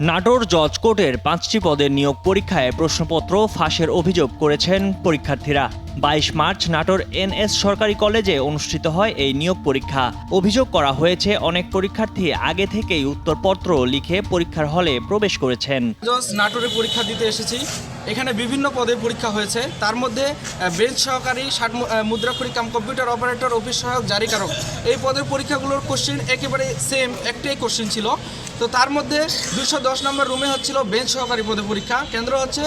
নাটোর জজ কোর্টের পাঁচটি পদের নিয়োগ পরীক্ষায় প্রশ্নপত্র ফাঁসের অভিযোগ করেছেন পরীক্ষার্থীরা। বাইশ মার্চ নাটোর এনএস সরকারি কলেজে অনুষ্ঠিত হয় এই নিয়োগ পরীক্ষা। অভিযোগ করা হয়েছে, অনেক পরীক্ষার্থী আগে থেকেই উত্তরপত্র লিখে পরীক্ষার হলে প্রবেশ করেছেন। নাটোরে পরীক্ষা দিতে এসেছি। এখানে বিভিন্ন পদে পরীক্ষা হয়েছে। তার মধ্যে বেঞ্চ সহকারী, ষাট মুদ্রাক্ষরী কাম কম্পিউটার অপারেটর অফিস সহায়ক, জারিকারক। এই পদের পরীক্ষাগুলোর কোশ্চেন একেবারে সেম একটাই কোশ্চেন ছিল। তো তার মধ্যে দুশো দশ নম্বর রুমে হচ্ছিল বেঞ্চ সহকারী পদে পরীক্ষা। কেন্দ্র হচ্ছে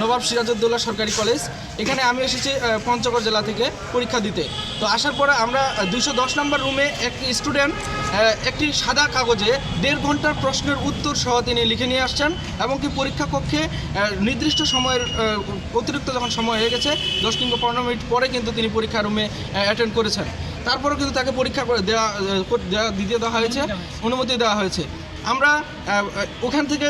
নবাব সিরাজউদ্দৌলা সরকারি কলেজ এখানে আমি এসেছি পঞ্চগড় জেলা থেকে পরীক্ষা দিতে। তো আসার পরে আমরা দুশো দশ নম্বর রুমে একটি স্টুডেন্ট একটি সাদা কাগজে দেড় ঘণ্টার প্রশ্নের উত্তর সহ তিনি লিখে নিয়ে আসছেন এবং কি পরীক্ষা কক্ষে নির্দিষ্ট সময়ের অতিরিক্ত যখন সময় হয়ে গেছে, দশ কিংবা পনেরো মিনিট পরে কিন্তু তিনি পরীক্ষা রুমে অ্যাটেন্ড করেছেন। তারপরেও কিন্তু তাকে পরীক্ষা দেওয়া দিতে দেওয়া হয়েছে, অনুমতি দেওয়া হয়েছে। আমরা ওখান থেকে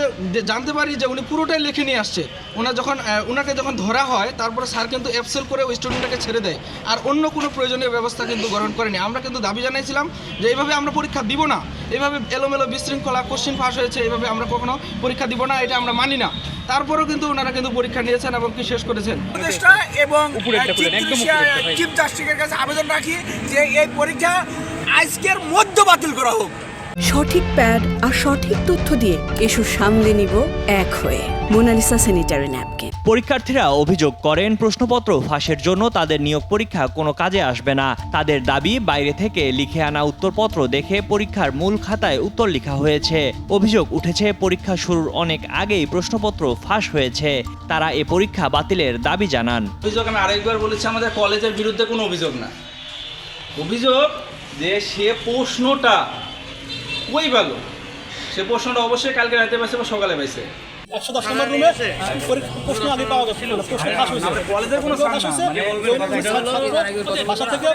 জানতে পারি যে উনি পুরোটাই লিখে নিয়ে আসছে। ওনার যখন ওনাকে যখন ধরা হয় তারপরে স্যার কিন্তু এফসেল করে ওই স্টুডেন্টটাকে ছেড়ে দেয়। আর অন্য কোনো প্রয়োজনীয় ব্যবস্থা কিন্তু গ্রহণ করেনি। আমরা কিন্তু দাবি জানাইছিলাম যে এইভাবে আমরা পরীক্ষা দিব না। এইভাবে এলোমেলো বিশৃঙ্খলা কোশ্চিন ফাঁস হয়েছে এইভাবে আমরা কখনো পরীক্ষা দিব না এটা আমরা মানি না। তারপরেও কিন্তু ওনারা কিন্তু পরীক্ষা নিয়েছেন এবং কি শেষ করেছেন। উপদেষ্টা এবং চিফ জাস্টিসের কাছে আবেদন রাখি যে এই পরীক্ষা আজকের মধ্যে বাতিল করা হোক। সঠিক প্যাড আর সঠিক তথ্য দিয়ে এসব সামলে নিব এক হয়ে মোনালিসা স্যানিটারি ন্যাপকিন। পরীক্ষার্থীরা অভিযোগ করেন প্রশ্নপত্র ফাঁসের জন্য তাদের নিয়োগ পরীক্ষা কোনো কাজে আসবে না। তাদের দাবি বাইরে থেকে লিখে আনা উত্তরপত্র দেখে পরীক্ষার মূল খাতায় উত্তর লেখা হয়েছে। অভিযোগ উঠেছে পরীক্ষা শুরুর অনেক আগেই প্রশ্নপত্র ফাঁস হয়েছে। তারা এ পরীক্ষা বাতিলের দাবি জানান। অভিযোগ আমি আরেকবার বলেছি আমাদের কলেজের বিরুদ্ধে কোনো অভিযোগ না। অভিযোগ যে সে প্রশ্নটা কই পেল সে প্রশ্নটা অবশ্যই কালকে রাতে পাইছে বা সকালে পাইছে। একশো দশ নম্বর রুমে প্রশ্ন আগে পাওয়া গেছে। প্রশ্ন ফাঁস হয়েছে। কলেজের কোনো ফাঁস হয়েছে, বাসা থেকে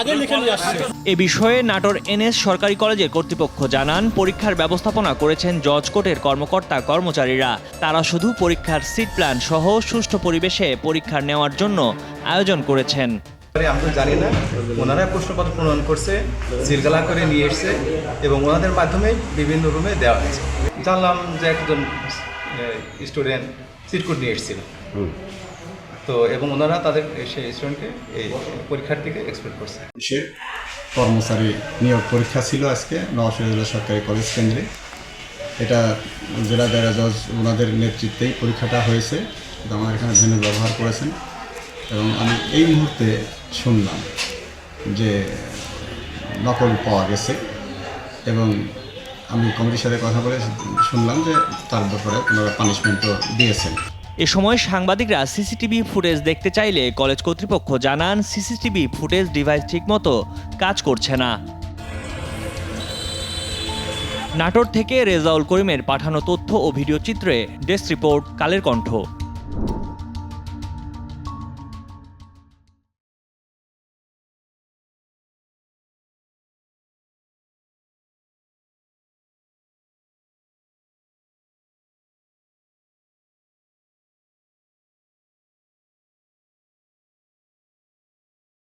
আগে লিখে নিয়ে আসছে। এ বিষয়ে নাটোর এনএস সরকারি কলেজের কর্তৃপক্ষ জানান পরীক্ষার ব্যবস্থাপনা করেছেন জজ কোর্টের কর্মকর্তা কর্মচারীরা। তারা শুধু পরীক্ষার সিট প্ল্যান সহ সুষ্ঠু পরিবেশে পরীক্ষা নেওয়ার জন্য আয়োজন করেছেন। আমি তো জানি না। ওনারা প্রশ্নপত্র প্রণয়ন করছে জিরগালা করে নিয়ে এসছে এবং ওনাদের মাধ্যমে বিভিন্ন রুমে দেওয়া হয়েছে। জানলাম যে একজন স্টুডেন্ট সিটকুট নিয়ে এসেছিল। তো এবং ওনারা তাদের সেই স্টুডেন্টকে এই পরীক্ষার্থীকে এক্সপেক্ট করছে। কর্মচারী নিয়োগ পরীক্ষা ছিল আজকে নওশিরুল্লাহ সরকারি কলেজ কেন্দ্রে। এটা জেলা দায়রা জজ ওনাদের নেতৃত্বেই পরীক্ষাটা হয়েছে। আমাদের এখানে ভেনু ব্যবহার করেছেন। এবং আমি এই মুহূর্তে শুনলাম যে নকল পাওয়া গেছে এবং আমি কমিটির সাথে কথা বলে শুনলাম যে তার ব্যাপারে ওনারা পানিশমেন্টও দিয়েছেন। এ সময় সাংবাদিকরা সিসিটিভি ফুটেজ দেখতে চাইলে কলেজ কর্তৃপক্ষ জানান সিসিটিভি ফুটেজ ডিভাইস ঠিকমতো কাজ করছে না। নাটোর থেকে রেজাউল করিমের পাঠানো তথ্য ও ভিডিও চিত্রে ডেস্ক রিপোর্ট, কালের কণ্ঠ।